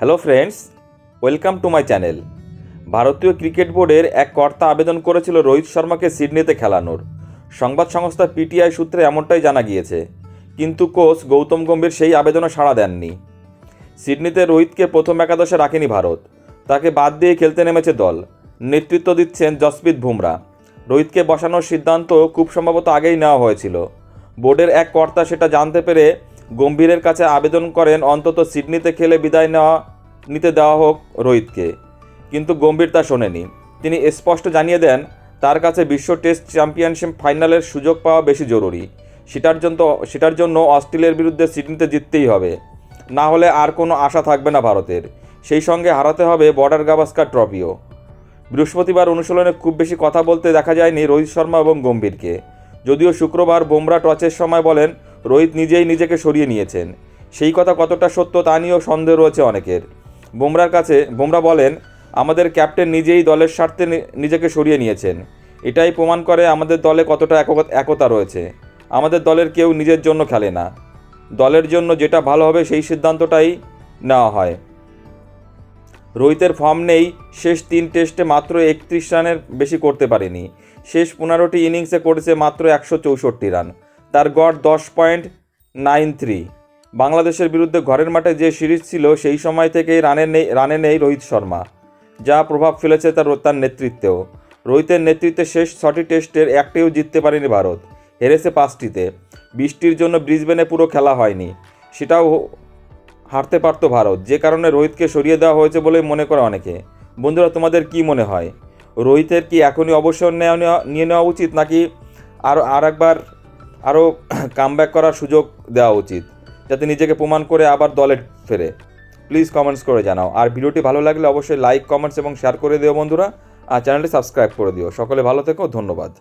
Hello friends welcome to my channel ভারতীয় cricket বোর্ডের এক কর্তা আবেদন করেছিল রোহিত শর্মাকে সিডনিতে খেলানোর। সংবাদ সংস্থা পিটিআই সূত্রে এমনটাই জানা গিয়েছে। কিন্তু কোচ গৌতম গম্ভীর সেই আবেদনে সাড়া দেননি। সিডনিতে রোহিতকে প্রথম একাদশে রাখেনি ভারত। তাকে বাদ দিয়ে খেলতে নেমেছে দল। নেতৃত্ব দিচ্ছেন জসপ্রীত বুমরা। রোহিতকে বসানোর সিদ্ধান্ত খুব সম্ভবত আগেই নেওয়া হয়েছিল। বোর্ডের এক কর্তা সেটা জানতে পেরে গম্ভীরের কাছে আবেদন করেন, অন্তত সিডনিতে খেলে বিদায় নেওয়া, নিতে দেওয়া হোক রোহিতকে। কিন্তু গম্ভীর তা শোনেনি। তিনি স্পষ্ট জানিয়ে দেন, তার কাছে বিশ্ব টেস্ট চ্যাম্পিয়নশিপ ফাইনালের সুযোগ পাওয়া বেশি জরুরি। সেটার জন্য সেটার জন্য অস্ট্রেলিয়ার বিরুদ্ধে সিডনিতে জিততেই হবে। না হলে আর কোনো আশা থাকবে না ভারতের। সেই সঙ্গে হারাতে হবে বর্ডার গাভাস্কার ট্রফিও। বৃহস্পতিবার অনুশীলনে খুব বেশি কথা বলতে দেখা যায়নি রোহিত শর্মা এবং গম্ভীরকে। যদিও শুক্রবার বোমরা টচের সময় বলেন রোহিত নিজেই নিজেকে সরিয়ে নিয়েছেন। সেই কথা কতটা সত্য তা নিয়েও সন্দেহ রয়েছে অনেকের। বোমরার কাছে, বোমরা বলেন, আমাদের ক্যাপ্টেন নিজেই দলের স্বার্থে নিজেকে সরিয়ে নিয়েছেন। এটাই প্রমাণ করে আমাদের দলে কতটা একতা রয়েছে। আমাদের দলের কেউ নিজের জন্য খেলে না। দলের জন্য যেটা ভালো হবে সেই সিদ্ধান্তটাই নেওয়া হয়। রোহিতের ফর্ম নেই, শেষ তিন টেস্টে মাত্র একত্রিশ রানের বেশি করতে পারেনি। শেষ পনেরোটি ইনিংসে করেছে মাত্র একশো চৌষট্টি রান। তার গড় দশ পয়েন্ট নাইন থ্রি। বাংলাদেশের বিরুদ্ধে ঘরের মাঠে যে সিরিজ ছিল, সেই সময় থেকেই রানে নেই রানে নেই রোহিত শর্মা, যা প্রভাব ফেলেছে তার তার নেতৃত্বেও। রোহিতের নেতৃত্বে শেষ ছটি টেস্টের একটিও জিততে পারেনি ভারত, হেরেছে পাঁচটিতে। বৃষ্টির জন্য ব্রিসবেনে পুরো খেলা হয়নি, সেটাও হারতে পারতো ভারত, যে কারণে রোহিতকে সরিয়ে দেওয়া হয়েছে বলে মনে করে অনেকে। বন্ধুরা, তোমাদের কি মনে হয়? রোহিতের কি এখনই অবসর নেওয়া নিয়ে নেওয়া উচিত, নাকি আরও আর একবার আরও কামব্যাক করার সুযোগ দেওয়া উচিত, যাতে নিজেকে প্রমাণ করে আবার দলে ফেরে। প্লিজ কমেন্টস করে জানাও। আর ভিডিওটি ভালো লাগলে অবশ্যই লাইক কমেন্টস এবং শেয়ার করে দিও বন্ধুরা। আর চ্যানেলটি সাবস্ক্রাইব করে দিও। সকলে ভালো থেকো, ধন্যবাদ।